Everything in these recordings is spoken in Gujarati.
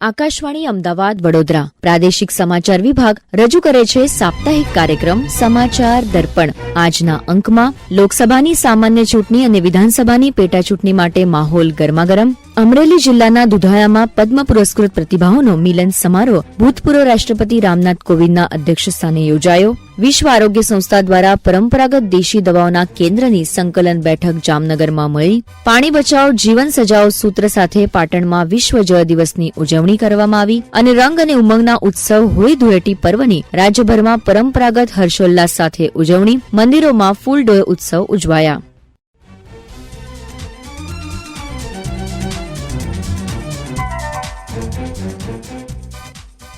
આકાશવાણી અમદાવાદ વડોદરા. પ્રાદેશિક સમાચાર વિભાગ રજૂ કરે છે સાપ્તાહિક કાર્યક્રમ સમાચાર દર્પણ. આજના અંકમાં લોકસભાની સામાન્ય ચૂંટણી અને વિધાનસભાની પેટા ચૂંટણી માટે માહોલ ગરમાગરમ. અમરેલી જિલ્લાના દુધાયામાં પદ્મ પુરસ્કૃત પ્રતિભાઓનો મિલન સમારોહ ભૂતપૂર્વ રાષ્ટ્રપતિ રામનાથ કોવિંદના અધ્યક્ષસ્થાને યોજાયો. વિશ્વ આરોગ્ય સંસ્થા દ્વારા પરંપરાગત દેશી દવાઓના કેન્દ્રની સંકલન બેઠક જામનગરમાં મળી. પાણી બચાવો, જીવન સજાઓ સૂત્ર સાથે પાટણમાં વિશ્વ જળ દિવસની ઉજવણી કરવામાં આવી અને રંગ અને ઉમંગના ઉત્સવ હોળી ધૂળેટી પર્વની રાજ્યભરમાં પરંપરાગત હર્ષોલ્લાસ સાથે ઉજવણી. મંદિરોમાં ફૂલડોય ઉત્સવ ઉજવાયા.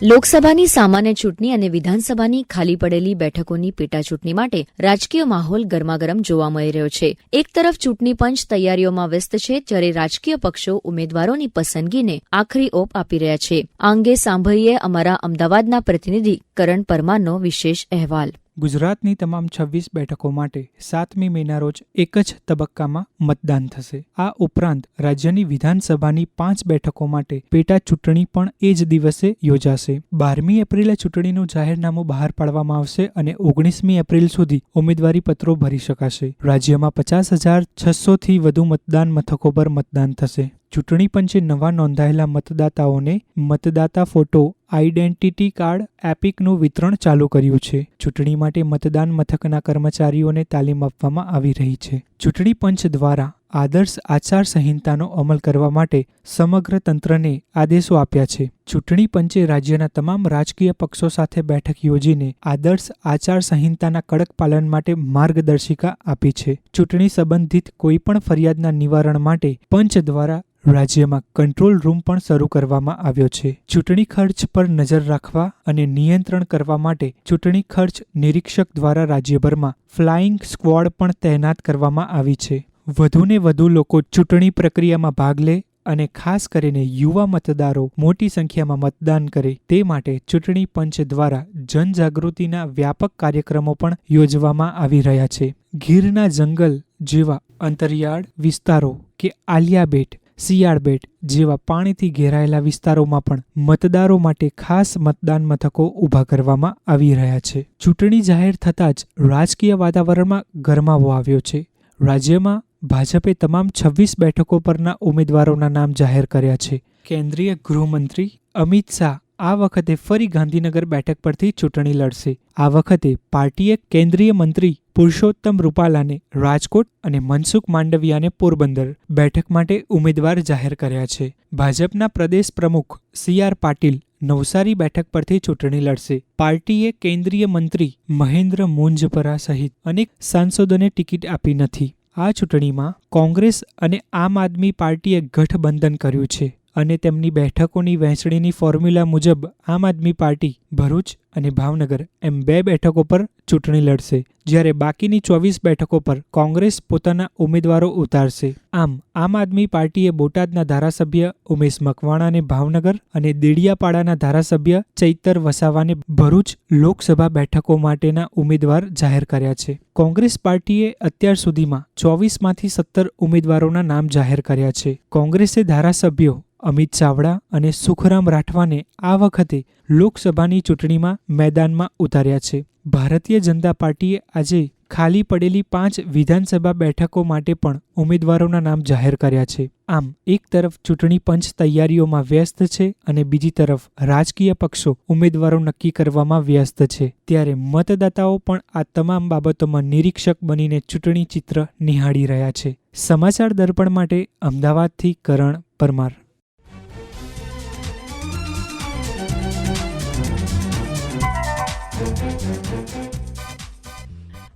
લોકસભાની સામાન્ય ચૂંટણી અને વિધાનસભાની ખાલી પડેલી બેઠકોની પેટાચૂંટણી માટે રાજકીય માહોલ ગરમાગરમ જોવા મળી રહ્યો છે. એક તરફ ચૂંટણી પંચ તૈયારીઓમાં વ્યસ્ત છે, જ્યારે રાજકીય પક્ષો ઉમેદવારોની પસંદગીને આખરી ઓપ આપી રહ્યા છે. આ અંગે સાંભળીએ અમારા અમદાવાદના પ્રતિનિધિ કરણ પરમારનો વિશેષ અહેવાલ. ગુજરાતની તમામ છવ્વીસ બેઠકો માટે સાતમી મેના રોજ એક જ તબક્કામાં મતદાન થશે. આ ઉપરાંત રાજ્યની વિધાનસભાની પાંચ બેઠકો માટે પેટા ચૂંટણી પણ એ જ દિવસે યોજાશે. બારમી એપ્રિલે ચૂંટણીનું જાહેરનામું બહાર પાડવામાં આવશે અને ઓગણીસમી એપ્રિલ સુધી ઉમેદવારી પત્રો ભરી શકાશે. રાજ્યમાં પચાસ હજાર છસોથી વધુ મતદાન મથકો પર મતદાન થશે. ચૂંટણી પંચે નવા નોંધાયેલા મતદાતાઓને મતદાતા ફોટો, આઈડેન્ટિટી કાર્ડ, એપિકનું વિતરણ ચાલુ કર્યું છે. ચૂંટણી માટે મતદાન મથકના કર્મચારીઓને તાલીમ આપવામાં આવી રહી છે. ચૂંટણી પંચ દ્વારા આદર્શ આચાર સંહિતાનો અમલ કરવા માટે સમગ્ર તંત્રને આદેશો આપ્યા છે. ચૂંટણી પંચે રાજ્યના તમામ રાજકીય પક્ષો સાથે બેઠક યોજીને આદર્શ આચાર સંહિતાના કડક પાલન માટે માર્ગદર્શિકા આપી છે. ચૂંટણી સંબંધિત કોઈપણ ફરિયાદના નિવારણ માટે પંચ દ્વારા રાજ્યમાં કંટ્રોલ રૂમ પણ શરૂ કરવામાં આવ્યો છે. ચૂંટણી ખર્ચ પર નજર રાખવા અને નિયંત્રણ કરવા માટે ચૂંટણી ખર્ચ નિરીક્ષક દ્વારા રાજ્યભરમાં ફ્લાઇંગ સ્ક્વોડ પણ તૈનાત કરવામાં આવી છે. વધુને વધુ લોકો ચૂંટણી પ્રક્રિયામાં ભાગ લે અને ખાસ કરીને યુવા મતદારો મોટી સંખ્યામાં મતદાન કરે તે માટે ચૂંટણી પંચ દ્વારા જનજાગૃતિના વ્યાપક કાર્યક્રમો પણ યોજવામાં આવી રહ્યા છે. ગીરના જંગલ જેવા અંતરિયાળ વિસ્તારો કે આલિયા બેટ શિયાળ બેટ જેવા પાણીથી ઘેરાયેલા વિસ્તારોમાં પણ મતદારો માટે ખાસ મતદાન મથકો ઊભા કરવામાં આવી રહ્યા છે. ચૂંટણી જાહેર થતાં જ રાજકીય વાતાવરણમાં ગરમાવો આવ્યો છે. રાજ્યમાં ભાજપે તમામ છવ્વીસ બેઠકો પરના ઉમેદવારોના નામ જાહેર કર્યા છે. કેન્દ્રીય ગૃહમંત્રી અમિત શાહ આ વખતે ફરી ગાંધીનગર બેઠક પરથી ચૂંટણી લડશે. આ વખતે પાર્ટીએ કેન્દ્રીય મંત્રી પુરુષોત્તમ રૂપાલાને રાજકોટ અને મનસુખ માંડવિયાને પોરબંદર બેઠક માટે ઉમેદવાર જાહેર કર્યા છે. ભાજપના પ્રદેશ પ્રમુખ સી આર પાટીલ નવસારી બેઠક પરથી ચૂંટણી લડશે. પાર્ટીએ કેન્દ્રીય મંત્રી મહેન્દ્ર મુંજપરા સહિત અનેક સાંસદોને ટિકિટ આપી નથી. આ ચૂંટણીમાં કોંગ્રેસ અને આમ આદમી પાર્ટીએ ગઠબંધન કર્યું છે. અને તેમની બેઠકોની વહેંચણીની ફોર્મ્યુલા મુજબ આમ આદમી પાર્ટી, ભરૂચ અને ભાવનગર એમ બે બેઠકો પર ચૂંટણી લડશે, જ્યારે બાકીની ચોવીસ બેઠકો પર કોંગ્રેસ પોતાના ઉમેદવારો ઉતારશે. આમ આમ આદમી પાર્ટીએ બોટાદના ધારાસભ્ય ઉમેશ મકવાણાને ભાવનગર અને દેડિયાપાડાના ધારાસભ્ય ચૈતર વસાવાને ભરૂચ લોકસભા બેઠકો માટેના ઉમેદવાર જાહેર કર્યા છે. કોંગ્રેસ પાર્ટીએ અત્યાર સુધીમાં ચોવીસમાંથી સત્તર ઉમેદવારોના નામ જાહેર કર્યા છે. કોંગ્રેસે ધારાસભ્યો અમિત ચાવડા અને સુખરામ રાઠવાને આ વખતે લોકસભાની ચૂંટણીમાં મેદાનમાં ઉતાર્યા છે. ભારતીય જનતા પાર્ટીએ આજે ખાલી પડેલી પાંચ વિધાનસભા બેઠકો માટે પણ ઉમેદવારોના નામ જાહેર કર્યા છે. આમ, એક તરફ ચૂંટણી પંચ તૈયારીઓમાં વ્યસ્ત છે અને બીજી તરફ રાજકીય પક્ષો ઉમેદવારો નક્કી કરવામાં વ્યસ્ત છે. ત્યારે મતદાતાઓ પણ આ તમામ બાબતોમાં નિરીક્ષક બનીને ચૂંટણી ચિત્ર નિહાળી રહ્યા છે. સમાચાર દર્પણ માટે અમદાવાદથી કરણ પરમાર.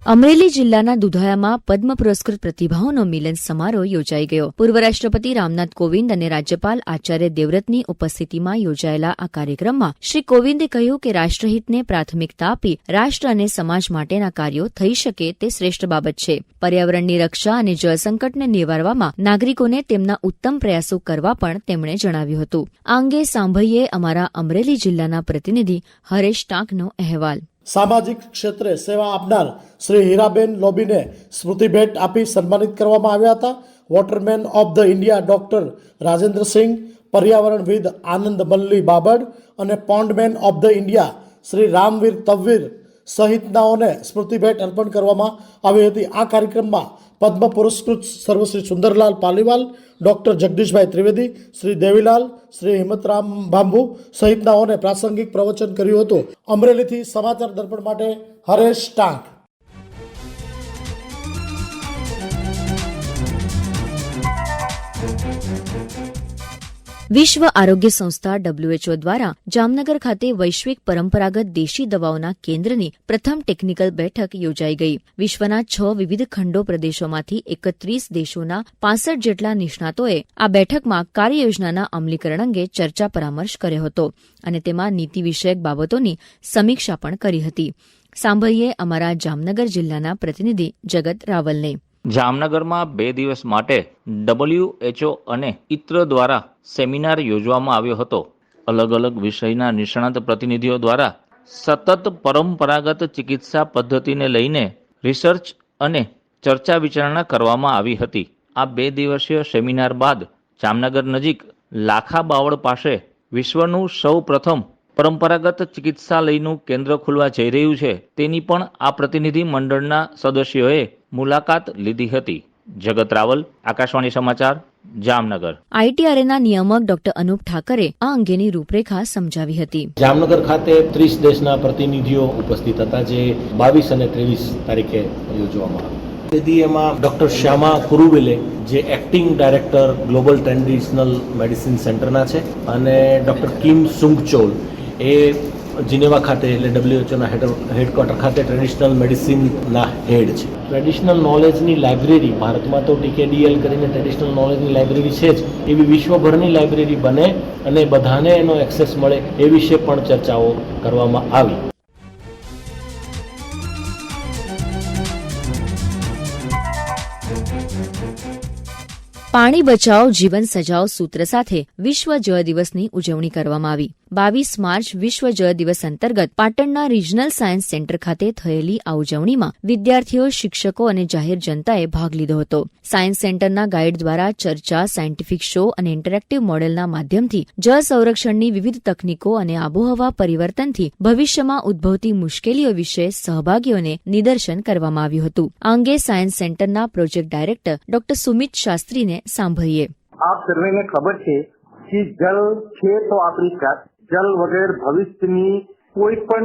અમરેલી જિલ્લાના દુધાયામાં પદ્મ પુરસ્કૃત પ્રતિભાઓનો મિલન સમારોહ યોજાઈ ગયો. પૂર્વ રાષ્ટ્રપતિ રામનાથ કોવિંદ અને રાજ્યપાલ આચાર્ય દેવવ્રતની ઉપસ્થિતિમાં યોજાયેલા આ કાર્યક્રમમાં શ્રી કોવિંદે કહ્યું કે રાષ્ટ્રહિતને પ્રાથમિકતા આપી રાષ્ટ્ર અને સમાજ માટેના કાર્યો થઈ શકે તે શ્રેષ્ઠ બાબત છે. પર્યાવરણની રક્ષા અને જળસંકટને નિવારવામાં નાગરિકોને તેમના ઉત્તમ પ્રયાસો કરવા પણ તેમણે જણાવ્યું હતું. આ અંગે સાંભળીએ અમારા અમરેલી જિલ્લાના પ્રતિનિધિ હરેશ ટાંકનો અહેવાલ. સામાજિક ક્ષેત્રે સેવા આપનાર શ્રી હીરાબેન લોબીને સ્મૃતિભેટ આપી સન્માનિત કરવામાં આવ્યા હતા. Waterman of the India doctor Rajendrasingh, પર્યાવરણવિદ Anand Malli બાબડ અને pondman of the India Shri Ramvir Tavvir સહિતનાઓને સ્મૃતિભેટ અર્પણ કરવામાં આવી હતી. આ કાર્યક્રમમાં પદ્મ પુરસ્કૃત સર્વશ્રી સુંદરલાલ પાલીવાલ, ડૉક્ટર જગદીશભાઈ ત્રિવેદી, શ્રી દેવીલાલ, શ્રી હિંમતરામ બાંબુ સહિતનાઓને પ્રાસંગિક પ્રવચન કર્યું હતું. અમરેલીથી સમાચાર દર્પણ માટે હરેશ ટાંક. વિશ્વ આરોગ્ય સંસ્થા ડબ્લ્યુએચઓ દ્વારા જામનગર ખાતે વૈશ્વિક પરંપરાગત દેશી દવાઓના કેન્દ્રની પ્રથમ ટેકનિકલ બેઠક યોજાઈ ગઈ. વિશ્વના છ વિવિધ ખંડો પ્રદેશોમાંથી એકત્રીસ દેશોના પાસઠ જેટલા નિષ્ણાતોએ આ બેઠકમાં કાર્યયોજનાના અમલીકરણ અંગે ચર્ચા પરામર્શ કર્યો હતો અને તેમાં નીતિ વિષયક બાબતોની સમીક્ષા પણ કરી હતી. સાંભળીએ અમારા જામનગર જિલ્લાના પ્રતિનિધિ જગત રાવલને. જામનગરમાં બે દિવસ માટે ડબલ્યુએચઓ અને ઇત્ર દ્વારા સેમિનાર યોજવામાં આવ્યો હતો. અલગ અલગ વિષયના નિષ્ણાત પ્રતિનિધિઓ દ્વારા સતત પરંપરાગત ચિકિત્સા પદ્ધતિને લઈને રિસર્ચ અને ચર્ચા વિચારણા કરવામાં આવી હતી. આ બે દિવસીય સેમિનાર બાદ જામનગર નજીક લાખા બાવળ પાસે વિશ્વનું સૌ પ્રથમ પરંપરાગત ચિકિત્સાલયનું કેન્દ્ર ખુલવા જઈ રહ્યું છે. તેની પણ આ પ્રતિનિધિ મંડળના સદસ્યોએ મુલાકાત લીધી હતી. જગત રાવલ આકાશવાણી સમાચાર જામનગર. આઈટીઆરએના નિયામક ડોક્ટર અનુપ ઠાકરે આ અંગેની રૂપરેખા સમજાવી હતી. જામનગર ખાતે ત્રીસ દેશના પ્રતિનિધિઓ ઉપસ્થિત હતા જે બાવીસ અને ત્રેવીસ તારીખે યોજવામાં આવ્યું. તેથી એમાં ડૉક્ટર શ્યામા કુરુવેલે જે acting director global traditional medicine સેન્ટરના છે અને ડૉક્ટર કિમ સુંગચોલ એ જીનેવા ખાતે એટલે ડબ્લ્યુએચઓના હેડ હેડક્વાર્ટર ખાતે ટ્રેડિશનલ મેડિસિનના હેડ છે. ટ્રેડિશનલ નોલેજની લાઇબ્રેરી ભારતમાં તો ટીકેડીએલ કરીને ટ્રેડિશનલ નોલેજની લાઇબ્રેરી છે જ. એવી વિશ્વભરની લાઇબ્રેરી બને અને બધાને એનો એક્સેસ મળે એ વિશે પણ ચર્ચાઓ કરવામાં આવી. પાણી બચાવ, જીવન સજાવ સૂત્ર સાથે વિશ્વ જળ દિવસની ઉજવણી કરવામાં આવી. બાવીસ માર્ચ વિશ્વ જળ દિવસ અંતર્ગત પાટણના રિજનલ સાયન્સ સેન્ટર ખાતે થયેલી આ ઉજવણીમાં વિદ્યાર્થીઓ, શિક્ષકો અને જાહેર જનતાએ ભાગ લીધો હતો. સાયન્સ સેન્ટરના ગાઈડ દ્વારા ચર્ચા, સાયન્ટિફિક શો અને ઇન્ટરેક્ટિવ મોડેલના માધ્યમથી જળ સંરક્ષણની વિવિધ તકનીકો અને આબોહવા પરિવર્તનથી ભવિષ્યમાં ઉદ્ભવતી મુશ્કેલીઓ વિશે સહભાગીઓને નિદર્શન કરવામાં આવ્યું હતું. આ અંગે સાયન્સ સેન્ટરના પ્રોજેક્ટ ડાયરેક્ટર ડોક્ટર સુમિત શાસ્ત્રીને સાંભળીએ. આપ સર્વેને ખબર છે કે જલ છે તો આપણી જલ વગેરે ભવિષ્યની કોઈ પણ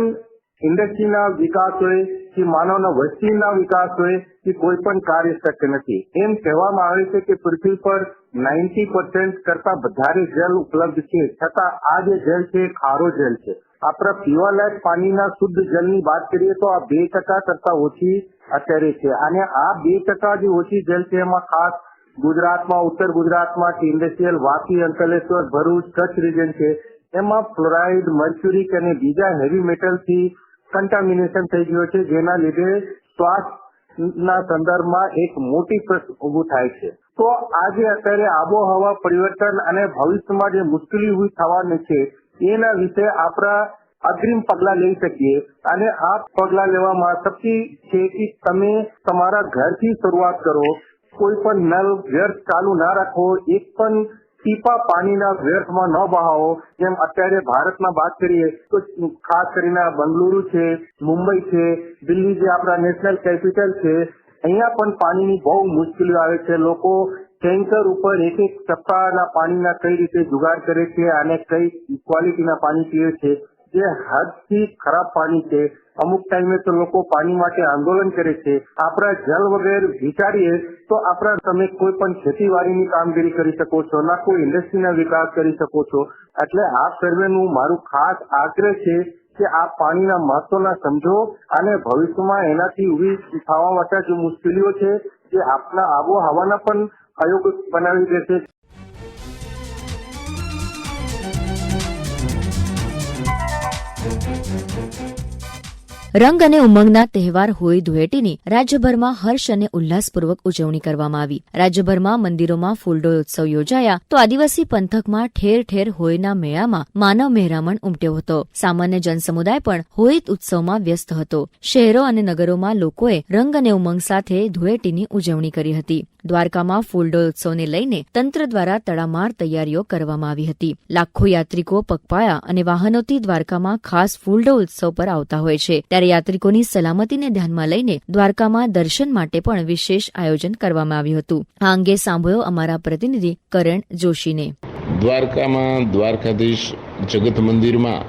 ઇન્ડસ્ટ્રીના વિકાસ હોય, કે માનવના વસ્તીના વિકાસ હોય કે કોઈ પણ કાર્ય શક્ય નથી. એમ કહેવામાં આવે છે કે પૃથ્વી પર નાઇન્ટી પર્સન્ટ કરતા વધારે જલ ઉપલબ્ધ છે. છતાં આ જે જલ છે ખારો જલ છે. આપણા પીવાલાયક પાણીના શુદ્ધ જલની વાત કરીએ તો આ બે ટકા કરતા ઓછી અત્યારે છે. અને આ બે ટકા જે ઓછી જલ છે, એમાં ખાસ ગુજરાતમાં, ઉત્તર ગુજરાતમાં કે ઇન્ડસ્ટ્રીયલ વાપી અંકલેશ્વર, ભરૂચ, કચ્છ રિજન છે. એમાં ફ્લોરાઇડ મર્ક્યુરિક અને બીજા હેવી મેટલથી કન્ટામિનેશન થઈ ગયો છે, જેના લીધે શ્વાસના સંદર્ભમાં એક મોટી પ્રશ્ન ઊભું થાય છે. તો આજે અત્યારે આબોહવા પરિવર્તન અને ભવિષ્યમાં જે મુશ્કેલી ઊભી થવાની છે, એના વિશે આપણા અગ્રિમ પગલા લઈ શકીએ. અને આ પગલા લેવામાં શક્તિ છે કે તમે તમારા ઘરથી શરૂઆત કરો. કોઈ પણ નલ વ્યર્થ ચાલુ ના રાખો. એક પણ ટીપા પાણીના વ્યર્થમાં ન બહાવો. જેમ અત્યારે ભારતમાં વાત કરીએ, તો ખાસ કરીને બંગલુરુ છે, મુંબઈ છે, દિલ્હી જે આપણા નેશનલ કેપિટલ છે, અહીંયા પણ પાણીની બહુ મુશ્કેલીઓ આવે છે. લોકો ટેન્કર ઉપર એક એક સપ્તાહના પાણીના કઈ રીતે જુગાડ કરે છે અને કઈ ક્વોલિટીના પાણી પીવે છે. જે હદથી ખરાબ પાણી છે, અમુક ટાઈમે તો લોકો પાણી માટે આંદોલન કરે છે. આપણા જળ વગેરે વિચારીએ તો આપણા તમે કોઈ પણ ખેતીવાડીની કામગીરી કરી શકો છો, ના કોઈ ઇન્ડસ્ટ્રીના વિકાસ કરી શકો છો. એટલે આ સર્વેનું મારું ખાસ આગ્રહ છે કે આ પાણીના મહત્વના સમજો અને ભવિષ્યમાં એનાથી ઊભી થવા માટે જે મુશ્કેલીઓ છે જે આપના આબોહવાના પણ અયોગ બનાવી દેશે. Thank you. રંગ અને ઉમંગના તહેવાર હોળી ધૂળેટીની રાજ્યભરમાં હર્ષ અને ઉલ્લાસપૂર્વક ઉજવણી કરવામાં આવી. રાજ્યભરમાં મંદિરોમાં ફૂલડોળ ઉત્સવ યોજાયા તો આદિવાસી પંથકમાં ઠેર ઠેર હોળીના મેળામાં માનવ મહેરામણ ઉમટ્યો હતો. સામાન્ય જનસમુદાય પણ હોળી ઉત્સવમાં વ્યસ્ત હતો. શહેરો અને નગરોમાં લોકોએ રંગ અને ઉમંગ સાથે ધૂળેટીની ઉજવણી કરી હતી. દ્વારકામાં ફૂલડોળ ઉત્સવને લઈને તંત્ર દ્વારા તડામાર તૈયારીઓ કરવામાં આવી હતી. લાખો યાત્રિકો પગપાળા અને વાહનોથી દ્વારકામાં ખાસ ફૂલડોળ ઉત્સવ પર આવતા હોય છે. ત્યારે યાત્રિકોની સલામતીને ધ્યાનમાં લઈને દ્વારકામાં દર્શન માટે પણ વિશેષ આયોજન કરવામાં આવ્યું હતું. આ અંગે સાંભળ્યો અમારા પ્રતિનિધિ કરણ જોશીને. દ્વારકામાં દ્વારકાધીશ જગત મંદિરમાં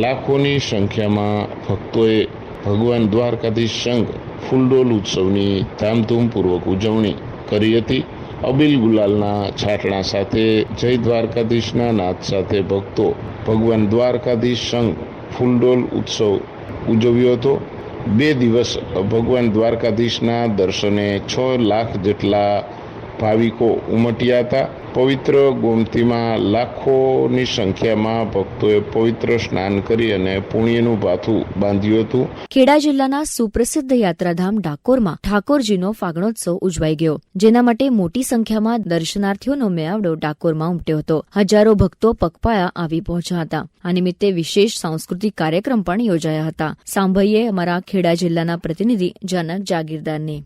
લાખોની સંખ્યામાં ભક્તોએ ભગવાન દ્વારકાધીશ સંઘ ફૂલડોલ ઉત્સવની ધામધૂમપૂર્વક ઉજવણી કરી હતી. અબિલ ગુલાલના છાટણા સાથે જય દ્વારકાધીશના નાદ સાથે ભક્તો ભગવાન દ્વારકાધીશ સંઘ ફૂલડોલ ઉત્સવ ઉજવ્યો હતો. બે દિવસ ભગવાન દ્વારકાધીશના દર્શને છ લાખ જેટલા ભાવિકો ઉમટ્યા હતા. પવિત્ર ગોમતીમાં લાખોની સંખ્યામાં ભક્તોએ પવિત્ર સ્નાન કરી અને પુણ્યનું ભાથું બાંધ્યું હતું. ખેડા જિલ્લાના સુપ્રસિદ્ધ યાત્રાધામ ડાકોરમાં ઠાકોરજીનો ફાગણોત્સવ ઉજવાઈ ગયો. જેના માટે મોટી સંખ્યામાં દર્શનાર્થીઓનો મેળાવડો ડાકોરમાં ઉમટ્યો હતો. હજારો ભક્તો પગપાયા આવી પહોંચ્યા હતા. આ નિમિત્તે વિશેષ સાંસ્કૃતિક કાર્યક્રમ પણ યોજાયા હતા. સાંભળીએ અમારા ખેડા જિલ્લાના પ્રતિનિધિ જનક જાગીરદારની.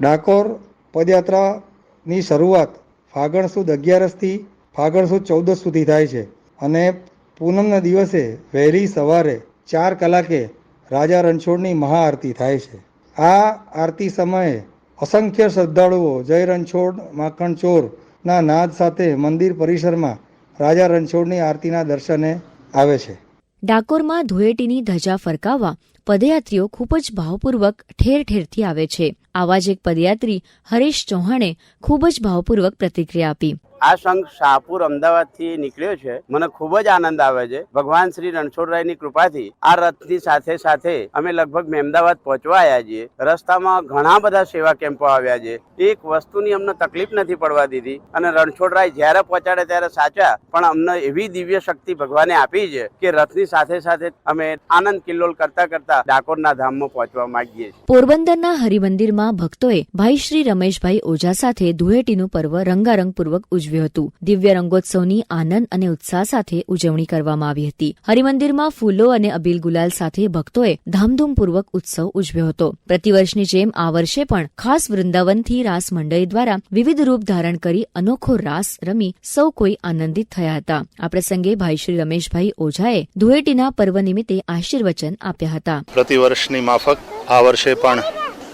ડાકોર પદયાત્રાની શરૂઆત ફાગણ સુદ અગિયારસથી ફાગણ સુદ ચૌદસ સુધી થાય છે. અને પૂનમના દિવસે વહેલી સવારે ચાર કલાકે રાજા રણછોડની મહાઆરતી થાય છે. આ આરતી સમયે અસંખ્ય શ્રદ્ધાળુઓ જય રણછોડ માખણ ચોરના નાદ સાથે મંદિર પરિસરમાં રાજા રણછોડની આરતીના દર્શને આવે છે. ડાકોરમાં ધૂળેટીની ધજા ફરકાવવા પદયાત્રીઓ ખૂબ જ ભાવપૂર્વક ઠેર ઠેરથી આવે છે. આવા જ એક પદયાત્રી હરીશ ચૌહાણે ખૂબ જ ભાવપૂર્વક પ્રતિક્રિયા આપી. આ સંઘ શાહપુર અમદાવાદથી નીકળ્યો છે. મને ખૂબ જ આનંદ આવે છે. ભગવાન શ્રી રણછોડરાયની કૃપાથી આ રથની સાથે સાથે અમે લગભગ મહેમદાવાદ પહોંચવા આવ્યા છીએ. રસ્તામાં ઘણા બધા સેવા કેમ્પો આવ્યા છે. એક વસ્તુની અમને તકલીફ નથી પડવા દીધી અને રણછોડરાય જ્યારે પહોંચાડે ત્યારે સાચા, પણ અમને એવી દિવ્ય શક્તિ ભગવાને આપી છે કે રથની સાથે સાથે અમે આનંદ કિલ્લોલ કરતા કરતા ડાકોરના ધામમાં પહોંચવા માંગીએ છીએ. પોરબંદરના હરિમંદિરમાં ભક્તોએ ભાઈ શ્રી રમેશભાઈ ઓઝા સાથે ધૂળેટીનું પર્વ રંગારંગપૂર્વક ઉજવ્યું. હતું. દિવ્ય રંગોત્સવની આનંદ અને ઉત્સાહ સાથે ઉજવણી કરવામાં આવી હતી. હરિમંદિરમાં ફૂલો અને અબીલ ગુલાલ સાથે ભક્તોએ ધામધૂમપૂર્વક ઉત્સવ ઉજવ્યો હતો. પ્રતિવર્ષની જેમ આ વર્ષે પણ ખાસ વૃંદાવનથી રાસ મંડળી દ્વારા વિવિધ રૂપ ધારણ કરી અનોખો રાસ રમી સૌ કોઈ આનંદિત થયા હતા. આ પ્રસંગે ભાઈ શ્રી રમેશભાઈ ઓઝાએ ધૂળેટીના પર્વ નિમિત્તે આશીર્વચન આપ્યા હતા. પ્રતિવર્ષની માફક આ વર્ષે પણ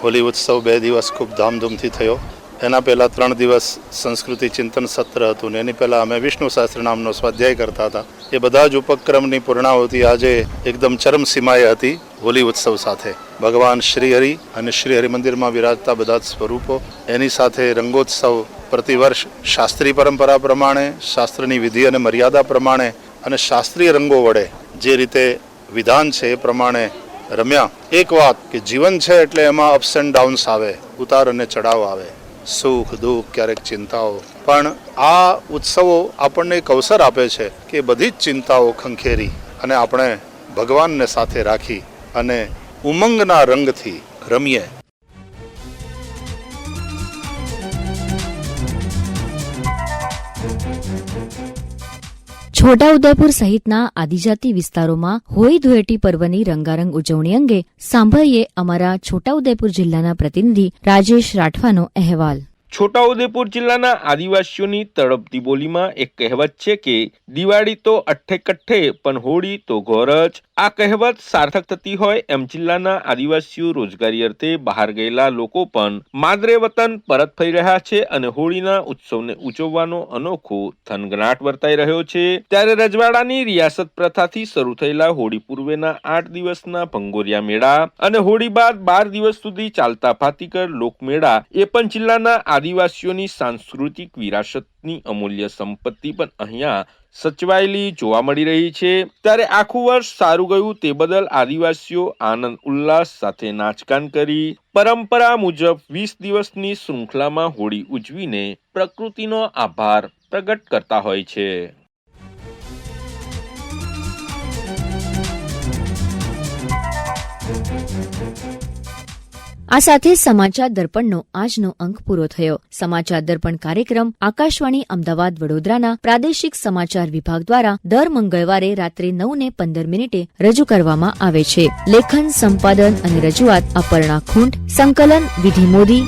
હોલી ઉત્સવ બે દિવસ ખૂબ ધામધૂમથી થયો. એના પહેલાં ત્રણ દિવસ સંસ્કૃતિ ચિંતન સત્ર હતું ને એની પહેલાં અમે વિષ્ણુ શાસ્ત્ર નામનો સ્વાધ્યાય કરતા હતા. એ બધા જ ઉપક્રમની પૂર્ણાહુતિ આજે એકદમ ચરમસીમાએ હતી હોલી ઉત્સવ સાથે. ભગવાન શ્રીહરિ અને શ્રીહરિ મંદિરમાં વિરાજતા બધા જ સ્વરૂપો, એની સાથે રંગોત્સવ, પ્રતિવર્ષ, શાસ્ત્રીય પરંપરા પ્રમાણે, શાસ્ત્રની વિધિ અને મર્યાદા પ્રમાણે અને શાસ્ત્રીય રંગો વડે જે રીતે વિધાન છે એ પ્રમાણે રમ્યા. એક વાત કે જીવન છે એટલે એમાં અપ્સ એન્ડ ડાઉન્સ આવે, ઉતાર અને ચઢાવ આવે. સુખ, દુઃખ, ક્યારેક ચિંતાઓ. પણ આ ઉત્સવો આપણને એક અવસર આપે છે કે બધી જ ચિંતાઓ ખંખેરી અને આપણે ભગવાનને સાથે રાખી અને ઉમંગના રંગથી રમીએ. છોટાઉદેપુર સહિતના આદિજાતિ વિસ્તારોમાં હોળી ધૂળેટી પર્વની રંગારંગ ઉજવણી અંગે સાંભળીએ અમારા છોટાઉદેપુર જિલ્લાના પ્રતિનિધિ રાજેશ રાઠવાનો અહેવાલ. છોટાઉદેપુર જિલ્લાના આદિવાસીઓની તડપતી બોલીમાં એક કહેવત છે કે, દિવાળી તો અઠ્ઠે કઠ્ઠે, પણ હોળી તો ઘોર જ. આ કહેવત સાર્થક થતી હોય એમ જિલ્લાના આદિવાસીઓ રોજગારી અર્થે બહાર ગયેલા લોકો પણ માદરે વતન પરત ફરી રહ્યા છે અને હોળીના ઉત્સવને ઉજવવાનો અનોખો થનગનાટ વર્તાઈ રહ્યો છે. ત્યારે રજવાડાની રિયાસત પ્રથાથી શરૂ થયેલા હોળી પૂર્વેના આઠ દિવસના ભંગોરિયા મેળા અને હોળી બાદ બાર દિવસ સુધી ચાલતા ફાતીકર લોકમેળા એ પણ જિલ્લાના આદિવાસીઓની સાંસ્કૃતિક વિરાસતની અમૂલ્ય સંપત્તિ પણ અહીંયા સચવાયેલી જોવા મળી રહી છે. ત્યારે આખું વર્ષ સારું ગયું તે બદલ આદિવાસીઓ આનંદ, ઉલ્લાસ સાથે નાચગાન કરી. પરંપરા મુજબ વીસ દિવસની શૃંખલામાં હોળી ઉજવીને પ્રકૃતિનો આભાર પ્રગટ કરતા હોય છે. આ સાથે સમાચાર દર્પણનો આજનો અંક પૂરો થયો. સમાચાર દર્પણ કાર્યક્રમ આકાશવાણી અમદાવાદ વડોદરાના પ્રાદેશિક સમાચાર વિભાગ દ્વારા દર મંગળવારે રાત્રે નવ ને પંદર મિનિટે રજૂ કરવામાં આવે છે. લેખન સંપાદન અને રજૂઆત અપર્ણા ખૂંટ, સંકલન વિધિ મોદી